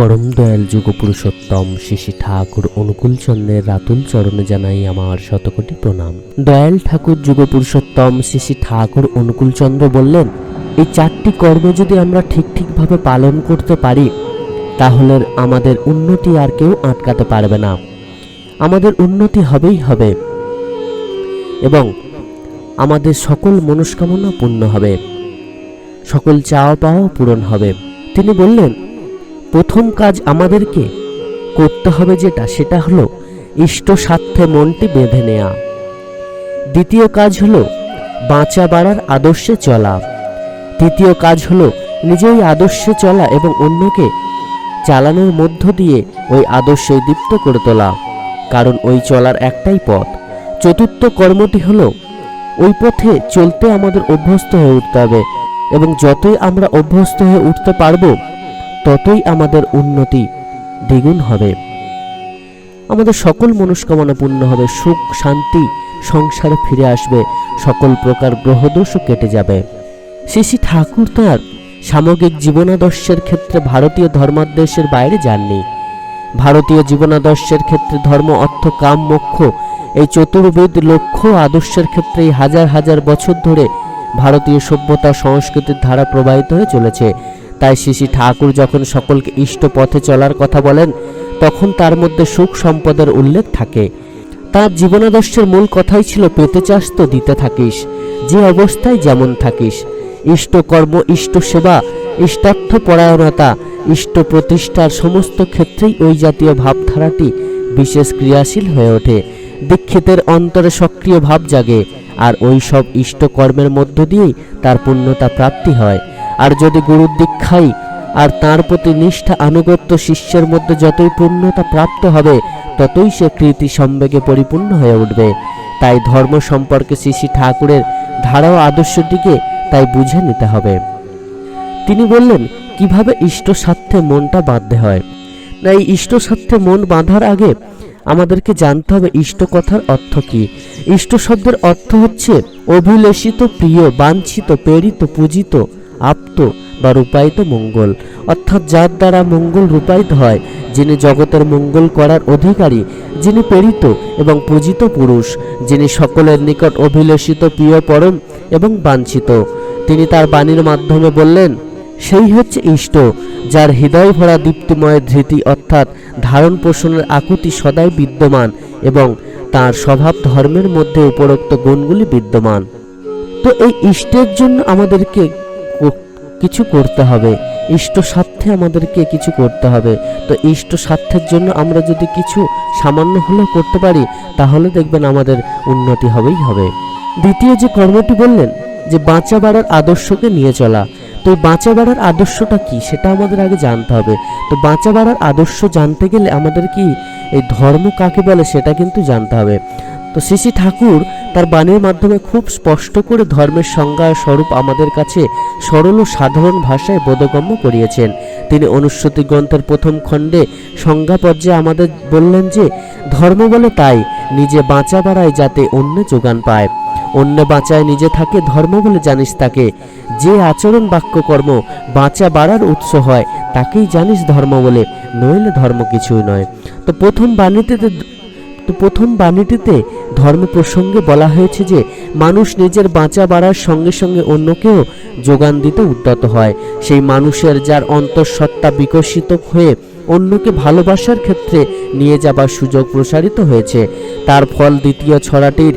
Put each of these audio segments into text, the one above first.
পরম দয়াল যুগ পুরুষোত্তম শিশি ঠাকুর অনুকূল চন্দ্রের রাতুল চরণে জানাই আমার শতকোটি প্রণাম। দয়াল ঠাকুর যুগ পুরুষোত্তম শিশি ঠাকুর অনুকূল চন্দ্র বললেন, এই চারটি কর্ম যদি আমরা ঠিক ঠিকভাবে পালন করতে পারি, তাহলে আমাদের উন্নতি আর কেউ আটকাতে পারবে না। আমাদের উন্নতি হবেই হবে এবং আমাদের সকল মনস্কামনা পূর্ণ হবে। সকল চাওয়া পাওয়া পূরণ হবে। তিনি বললেন প্রথম কাজ আমাদেরকে করতে হবে যেটা, সেটা হলো ইষ্ট স্বার্থে মনটি বেঁধে নেয়া। দ্বিতীয় কাজ হলো বাঁচা বাড়ার আদর্শে চলা। তৃতীয় কাজ হলো নিজেই আদর্শে চলা এবং অন্যকে চালানোর মধ্য দিয়ে ওই আদর্শে দীপ্ত করে তোলা, কারণ ওই চলার একটাই পথ। চতুর্থ কর্মটি হলো ওই পথে চলতে আমাদের অভ্যস্ত হয়ে উঠতে হবে এবং যতই আমরা অভ্যস্ত হয়ে উঠতে পারব ততই আমাদের উন্নতি দ্বিগুণ হবে। আমাদের সকল মনস্কামনা পূর্ণ হবে, সুখ, শান্তি, সংসারে ফিরে আসবে, সকল প্রকার গ্রহদোষও কেটে যাবে। শ্রী ঠাকুর তাঁর সামগ্রিক জীবনাদর্শের ক্ষেত্রে ভারতীয় ধর্মাদেশের বাইরে যাননি। ভারতীয় জীবনাদর্শের ক্ষেত্রে ধর্ম, অর্থ, কাম, মোক্ষ, এই চতুর্বেদ লক্ষ্য আদর্শের ক্ষেত্রে হাজার হাজার বছর ধরে ভারতীয় সভ্যতা সংস্কৃতির ধারা প্রবাহিত হয়ে চলেছে। তাই শ্রী ঠাকুর যখন সকলকে ইষ্ট পথে চলার কথা বলেন, তখন তার মধ্যে সুখ সম্পদের উল্লেখ থাকে। তার জীবনাদর্শের মূল কথাই ছিল, পেতে চাস তো দিতে থাকিস, যে অবস্থায় যেমন থাকিস। ইষ্ট কর্ম, ইষ্ট সেবা, ইষ্টার্থ পরায়ণতা, ইষ্ট প্রতিষ্ঠার সমস্ত ক্ষেত্রেই ওই জাতীয় ভাবধারাটি বিশেষ ক্রিয়াশীল হয়ে ওঠে। দীক্ষিতের অন্তরে সক্রিয় ভাব জাগে, আর ওই সব ইষ্ট কর্মের মধ্য দিয়েই তার পূর্ণতা প্রাপ্তি হয়। আর যদি গুরুর দীক্ষাই আর তার প্রতি নিষ্ঠা আনুগত্য শিষ্যের মধ্যে যতই পূর্ণতা প্রাপ্ত হবে, ততই সে কৃতি সম্বেগে পরিপূর্ণ হয়ে উঠবে। তাই ধর্ম সম্পর্কে শ্রী শ্রী ঠাকুরের ধারা ও আদর্শটিকে তাই বুঝে নিতে হবে। তিনি বললেন, কীভাবে ইষ্ট স্বার্থে মনটা বাঁধতে হয়? না, এই ইষ্ট স্বার্থে মন বাঁধার আগে আমাদেরকে জানতে হবে ইষ্ট কথার অর্থ কি। ইষ্ট শব্দের অর্থ হচ্ছে অভিলেষিত, প্রিয়, বাঞ্ছিত, প্রেরিত, পূজিত আপ্ত বা রূপায়িত মঙ্গল। অর্থাৎ যার দ্বারা মঙ্গল রূপায়িত হয়, যিনি জগতের মঙ্গল করার অধিকারী, যিনি প্রেরিত এবং পূজিত পুরুষ, যিনি সকলের নিকট অভিলেষিত, প্রিয়, পরম এবং বাঞ্ছিত। তিনি তার বাণীর মাধ্যমে বললেন, সেই হচ্ছে ইষ্ট, যার হৃদয় ভরা দীপ্তিময় ধৃতি অর্থাৎ ধারণ পোষণের আকুতি সদাই বিদ্যমান এবং তার স্বভাব ধর্মের মধ্যে উপরোক্ত গুণগুলি বিদ্যমান। তো এই ইষ্টের জন্য আমাদেরকে কিছু করতে হবে। ইষ্ট স্বার্থে আমাদেরকে কিছু করতে হবে। তো ইষ্ট স্বার্থের জন্য আমরা যদি কিছু সামান্য হলেও করতে পারি, তাহলে দেখবেন আমাদের উন্নতি হবেই হবে। দ্বিতীয় যে কর্মটি বললেন, যে বাঁচা বাড়ার আদর্শকে নিয়ে চলা। তো বাঁচা বাড়ার আদর্শটা কি, সেটা আমাদের আগে জানতে হবে। তো বাঁচা বাড়ার আদর্শ জানতে গেলে আমাদের কি এই ধর্ম কাকে বলে, সেটা কিন্তু জানতে হবে। তো শ্রী ঠাকুর তার বাণীর মাধ্যমে খুব স্পষ্ট করে ধর্মের সংজ্ঞা স্বরূপ আমাদের কাছে সরল ও সাধারণ ভাষায় বোধগম্য করিয়েছেন। তিনি অনুশ্রুতি গ্রন্থের প্রথম খণ্ডে সংজ্ঞা পর্যায়ে আমাদের বললেন যে, ধর্ম বলে তাই, নিজে বাঁচা বাড়ায় যাতে অন্য যোগান পায়। অন্য বাঁচায় নিজে থাকে, ধর্ম বলে জানিস তাকে। যে আচরণ বাক্য কর্ম বাঁচা বাড়ার উৎস হয়, তাকেই জানিস ধর্ম বলে, নইলে ধর্ম কিছুই নয়। তো প্রথম বাণীতে তো প্রথম বাণীটিতে ধর্ম প্রসঙ্গে বলা হয়েছে যে, মানুষ নিজের বাঁচা বাড়ার সঙ্গে সঙ্গে অন্যকেও যোগান দিতে উদ্যত হয়। সেই মানুষের যার অন্তঃসত্ত্বা বিকশিত হয়ে অন্যকে ভালোবাসার ক্ষেত্রে নিয়ে যাবার সুযোগ প্রসারিত হয়েছে। তার ফল দ্বিতীয় ছড়াটির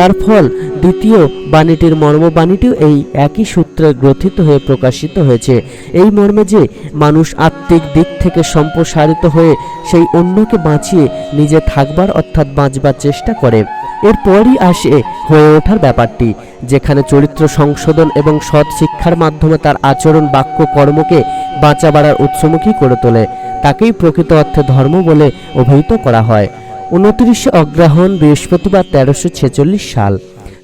তার ফল, দ্বিতীয় বাণীটির মর্মবাণীটিও এই একই সূত্রে গ্রথিত হয়ে প্রকাশিত হয়েছে। এই মর্মে যে মানুষ আত্মিক দিক থেকে সম্প্রসারিত হয়ে সেই অন্যকে বাঁচিয়ে নিজে থাকবার অর্থাৎ বাঁচবার চেষ্টা করে। এরপরই আসে হয়ে ওঠার ব্যাপারটি, যেখানে চরিত্র সংশোধন এবং সৎ শিক্ষার মাধ্যমে তার আচরণ, বাক্য, কর্মকে বাঁচা বাড়ার উৎসমুখী করে তোলে। তাকেই প্রকৃত অর্থে ধর্ম বলে অভিহিত করা হয়। উনত্রিশে অগ্রহণ বৃহস্পতিবার তেরোশো ছেচল্লিশ সাল।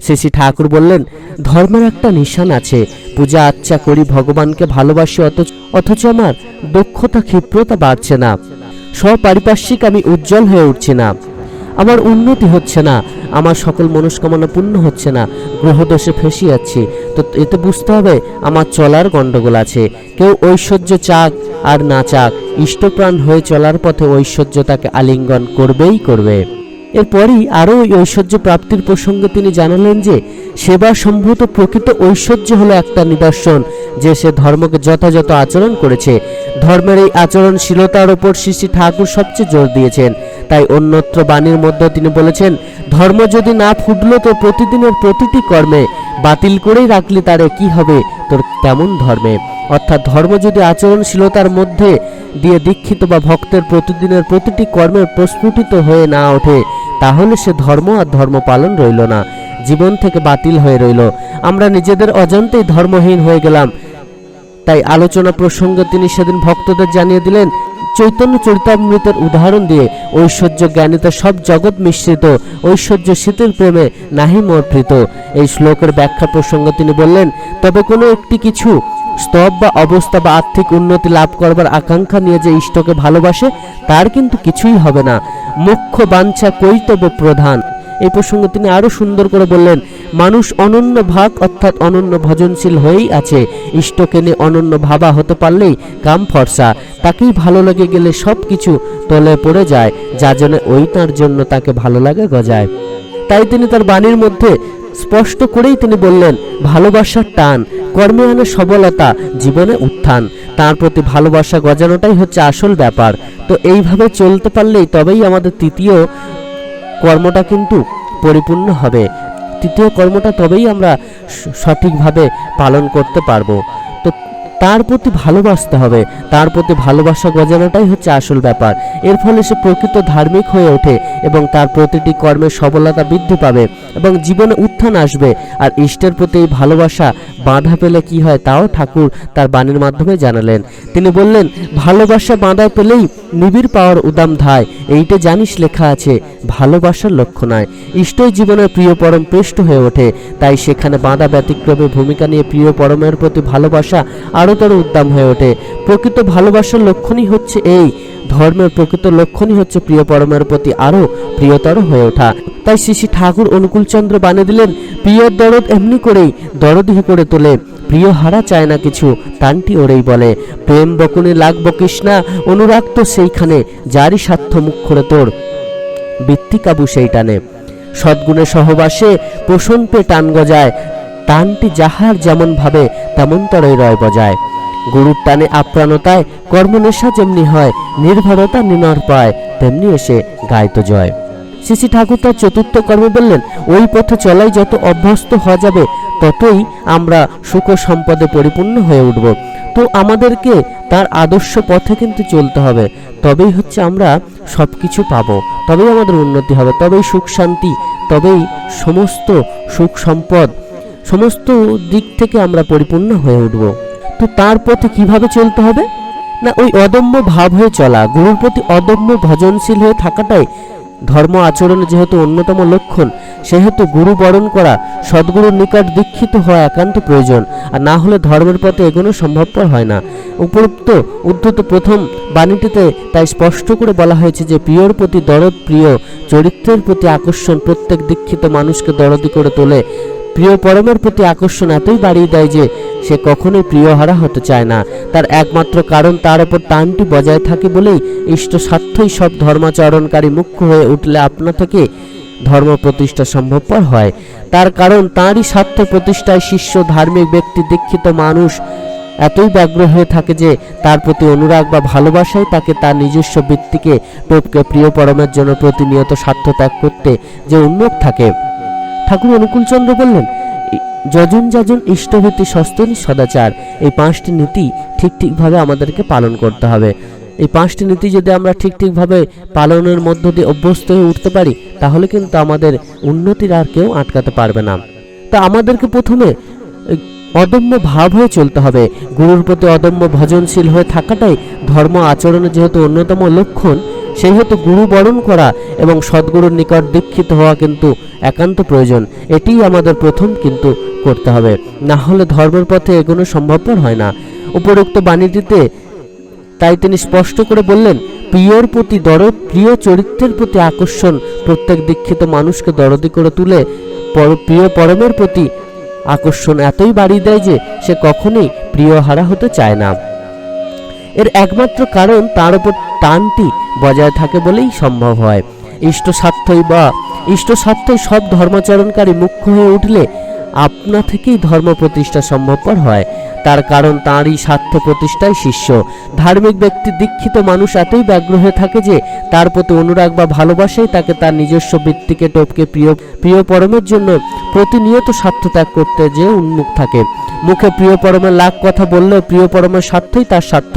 শ্রী ঠাকুর বললেন, ধর্মের একটা নিশান আছে। পূজা আচ্ছা করি, ভগবানকে ভালোবাসি অথচ আমার দক্ষতা, ক্ষিপ্রতা বাড়ছে না। সপারিপার্শ্বিক আমি উজ্জ্বল হয়ে উঠছি না। আমার উন্নতি হচ্ছে না। আমার সকল মনস্কামনা পূর্ণ হচ্ছে না। গ্রহদোষে ফেসে যাচ্ছি তো এতে বুঝতে হবে, আমার চলার গণ্ডগোল আছে। কেউ ঐশ্বর্য চাক আর না চাক, ইষ্টপ্রাণ হয়ে চলার পথে ঐশ্বর্য তাকে আলিঙ্গন করবেই করবে। এরপরই আরও ওই ঐশ্বর্য প্রাপ্তির প্রসঙ্গে তিনি জানালেন যে, সেবা সম্ভূত প্রকৃত ঐশ্বর্য হলো একটা নিদর্শন, যে সে ধর্মকে যথাযথ আচরণ করেছে। ধর্মের এই আচরণশীলতার ওপর শ্রী ঠাকুর সবচেয়ে জোর দিয়েছেন। তাই অন্যত্র বাণীর মধ্যে তিনি বলেছেন, ধর্ম যদি না ফুটলো তো প্রতিদিনের প্রতিটি কর্মে বাতিল করেই রাখলি তারে কি হবে তোর তেমন ধর্মে? অর্থাৎ ধর্ম যদি আচরণশীলতার মধ্যে দিয়ে দীক্ষিত বা ভক্তের প্রতিদিনের প্রতিটি কর্মের প্রস্ফুটিত হয়ে না ওঠে, তাহলে সে ধর্ম আর ধর্ম পালন রইল না, জীবন থেকে বাতিল হয়ে রইল। আমরা নিজেদের অজান্তেই ধর্মহীন হয়ে গেলাম। তাই আলোচনা প্রসঙ্গে তিনি সেদিন ভক্তদের জানিয়ে দিলেন চৈতন্য চরিতামৃতের উদাহরণ দিয়ে ঐশ্বর্য জ্ঞানিত সব জগৎ মিশ্রিত, ঐশ্বর্য শীতের প্রেমে নাহি মর্পৃত এই শ্লোকের ব্যাখ্যা প্রসঙ্গে তিনি বললেন, তবে কোনো একটি কিছু স্তব বা অবস্থা বা আর্থিক উন্নতি লাভ করবার আকাঙ্ক্ষা নিয়ে যে ইষ্টকে ভালোবাসে, তার কিন্তু কিছুই হবে না। মুখ্য বাঞ্ছা কৈতব্য প্রধান। এই প্রসঙ্গে তিনি আরও সুন্দর করে বললেন, মানুষ অনন্য ভাগ অর্থাৎ অনন্য ভজনশীল হয়েই আছে। ইষ্টকে নিয়ে অনন্য ভাবা হতে পারলেই কাম ফর্সা। তাকেই ভালো লেগে গেলে সব কিছু তলে পড়ে যায়, যা জন্য ওই তার জন্য তাকে ভালো লাগে গজায়। তাই তিনি তার বাণীর মধ্যে স্পষ্ট করেই তিনি বললেন, ভালোবাসার টান, কর্মে আনে সবলতা, জীবনে উত্থান। তার প্রতি ভালোবাসা গজানোটাই হচ্ছে আসল ব্যাপার। তো এইভাবে চলতে পারলেই তবেই আমাদের তৃতীয় কর্মটা কিন্তু পরিপূর্ণ হবে। তৃতীয় কর্মটা তবেই আমরা সঠিকভাবে পালন করতে পারব। তার প্রতি ভালোবাসতে হবে। তার প্রতি ভালোবাসা গজানোটাই হচ্ছে আসল ব্যাপার। এর ফলে সে প্রকৃত ধার্মিক হয়ে ওঠে এবং তার প্রতিটি কর্মের সফলতা বৃদ্ধি পাবে এবং জীবনে উত্থান আসবে। আর ইষ্টের প্রতি এই ভালোবাসা বাঁধা পেলে কি হয় তাও ঠাকুর তার বাণীর মাধ্যমে জানালেন। তিনি বললেন, ভালোবাসা বাঁধা পেলেই নিবিড় পাওয়ার উদাম ধায়। এইটা জানিস লেখা আছে, ভালোবাসার লক্ষ্য নয় ইষ্টই জীবনের প্রিয় পরম পৃষ্ঠ হয়ে ওঠে। তাই সেখানে বাঁধা ব্যতিক্রমে ভূমিকা নিয়ে প্রিয় পরমের প্রতি ভালোবাসা আরও উদ্দাম হয়ে ওঠে। প্রকৃত ভালোবাসার লক্ষণই হচ্ছে এই। ধর্মের প্রকৃত লক্ষণই হচ্ছে প্রিয় পরমের প্রতি আরও প্রিয়তর হয়ে ওঠা। তাই শ্রী ঠাকুর অনুকূলচন্দ্র বানিয়ে দিলেন, প্রিয় দরদ এমনি করেই দরদিহি করে তোলে। প্রিয় হারা চায় না কিছু টানটি ওরেই বলে। প্রেম বকুনে লাগব কৃষ্ণা, অনুরাগ তো সেইখানে, যারই স্বার্থ মুখ করে তোর। বৃত্তি কাবু সেই টানে। সদ্গুণে সহবাসে পোষণ টান গজায়। টানটি যাহার যেমন ভাবে, তেমন তরই রয় বজায়। গুরুর টানে আপ্রাণতায় কর্মনেশা যেমনি হয়, নির্ভরতা নিনর পায়, তেমনি এসে গায়তো জয়। শ্রী ঠাকুর তার চতুর্থ কর্মে বললেন, ওই পথে চলাই যত অভ্যস্ত হওয়া যাবে, ততই আমরা সুখ সম্পদে পরিপূর্ণ হয়ে উঠব। তো আমাদেরকে তার আদর্শ পথে কিন্তু চলতে হবে। তবেই হচ্ছে আমরা সব কিছু পাবো। তবেই আমাদের উন্নতি হবে। তবেই সুখ শান্তি, তবেই সমস্ত সুখ সম্পদ সমস্ত দিক থেকে আমরা পরিপূর্ণ হয়ে উঠব। তো তার পথে কীভাবে চলতে হবে? না, ওই অদম্য ভাব হয়ে চলা, গুরুর প্রতি অদম্য ভজনশীল হয়ে থাকাটাই ধর্ম আচরণে যেহেতু অন্যতম লক্ষণ, সেহেতু গুরু বরণ করা, সদ্গুরুর নিকট দীক্ষিত হওয়া একান্ত প্রয়োজন, আর না হলে ধর্মের পথে এগোনো সম্ভবপর হয় না। উপরোক্ত উদ্ধত প্রথম বাণীটিতে তাই স্পষ্ট করে বলা হয়েছে যে, প্রিয়র প্রতি দরদ প্রিয় চরিত্রের প্রতি আকর্ষণ প্রত্যেক দীক্ষিত মানুষকে দরদি করে তোলে। প্রিয় পরমের প্রতি আকর্ষণ এতই বাড়িয়ে দেয় যে সে কখনোই প্রিয়হারা হতে চায় না। তার একমাত্র কারণ তার ওপর টানটি বজায় থাকে বলেই ইষ্ট স্বার্থই সব ধর্মাচরণকারী মুখ্য হয়ে উঠলে আপনা থেকে ধর্ম প্রতিষ্ঠা সম্ভবপর হয়। তার কারণ তাঁরই স্বার্থ প্রতিষ্ঠায় শিষ্য, ধার্মিক ব্যক্তি, দীক্ষিত মানুষ এতই ব্যগ্র হয়ে থাকে যে তার প্রতি অনুরাগ বা ভালোবাসাই তাকে তার নিজস্ব বৃত্তিকে টপকে প্রিয় পরমের জন্য প্রতিনিয়ত স্বার্থ ত্যাগ করতে যে উন্মুখ থাকে। ঠাকুর অনুকূলচন্দ্র বললেন "এই যজন যাজন ইষ্টভীতি সস্তনী সদাচার। এই পাঁচটি নীতি ঠিক ঠিকভাবে আমাদেরকে পালন করতে হবে। এই পাঁচটি নীতি যদি আমরা ঠিক ঠিকভাবে পালনের মধ্য দিয়ে অভ্যস্ত হয়ে উঠতে পারি, তাহলে কিন্তু আমাদের উন্নতির আর কেউ আটকাতে পারবে না। তা আমাদেরকে প্রথমে অদম্য ভাব হয়ে চলতে হবে। গুরুর প্রতি অদম্য ভজনশীল হয়ে থাকাটাই ধর্ম আচরণের যেহেতু অন্যতম লক্ষণ সেহেতু গুরু বরণ করা এবং সদ্গুরুর নিকট দীক্ষিত হওয়া কিন্তু একান্ত প্রয়োজন। এটিই আমাদের প্রথম কিন্তু করতে হবে। না হলে ধর্মের পথে এগোনো সম্ভবপর হয় না। উপরোক্ত বাণীটিতে তাই তিনি স্পষ্ট করে বললেন, প্রিয়র প্রতি দরদ প্রিয় চরিত্রের প্রতি আকর্ষণ, প্রত্যেক দীক্ষিত মানুষকে দরদি করে তুলে পর- প্রিয় পরমের প্রতি আকর্ষণ এতই বাড়িয়ে দেয় যে সে কখনোই প্রিয় হারা হতে চায় না। এর একমাত্র কারণ তার উপর টানটি বজায় থাকে বলেই সম্ভব হয়। ইষ্ট স্বার্থই বা ইষ্ট স্বার্থই সব ধর্মাচরণকারী মুখ্য হয়ে উঠলে আপনা থেকেই ধর্ম প্রতিষ্ঠা সম্ভবপর হয়। তার কারণ তাঁরই স্বার্থ প্রতিষ্ঠায় শিষ্য। ধার্মিক ব্যক্তি দীক্ষিত মানুষ এতই ব্যগ্র হয়ে থাকে যে, তার প্রতি অনুরাগ বা ভালোবাসাই তাকে তার নিজস্ব বৃত্তিকে টপকে প্রিয় প্রিয় পরমের জন্য প্রতিনিয়ত স্বার্থ ত্যাগ করতে যে উন্মুখ থাকে। মুখে প্রিয় পরমের লাখ কথা বললেও প্রিয় পরমের স্বার্থই তার স্বার্থ।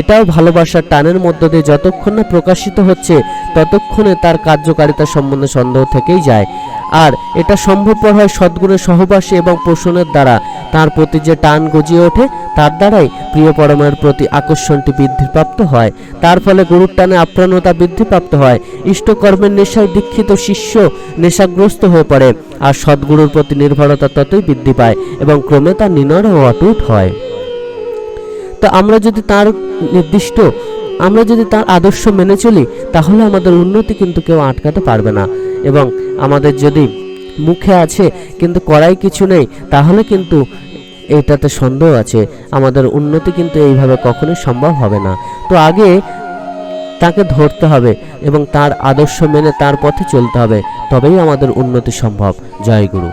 এটাও ভালোবাসার টানের মধ্য দিয়ে যতক্ষণ না প্রকাশিত হচ্ছে, ততক্ষণে তার কার্যকারিতা সম্বন্ধে সন্দেহ থেকেই যায়। আর এটা সম্ভবপর হয় সদ্গুণের সহবাসী এবং পোষণের দ্বারা। তার প্রতি যে টান গজিয়ে ওঠে, তার দ্বারাই প্রিয় পরমের প্রতি আকর্ষণটি বৃদ্ধিপ্রাপ্ত হয়। তার ফলে গুরুর টানে আপ্রাণতা বৃদ্ধিপ্রাপ্ত হয়। ইষ্টকর্মের নেশায় দীক্ষিত শিষ্য নেশাগ্রস্ত হয়ে পড়ে আর সদ্গুরুর প্রতি নির্ভরতা ততই বৃদ্ধি পায় এবং ক্রমে তা নিনড় ও অটুট হয়। তো আমরা যদি তার নির্দিষ্ট, আমরা যদি তার আদর্শ মেনে চলি, তাহলে আমাদের উন্নতি কিন্তু কেউ আটকাতে পারবে না। এবং আমাদের যদি মুখে আছে কিন্তু করাই কিছু নেই, তাহলে কিন্তু এটাতে সন্দেহ আছে। আমাদের উন্নতি কিন্তু এইভাবে কখনোই সম্ভব হবে না। তো আগে তাকে ধরতে হবে এবং তার আদর্শ মেনে তার পথে চলতে হবে। তবেই আমাদের উন্নতি সম্ভব। জয় গুরু।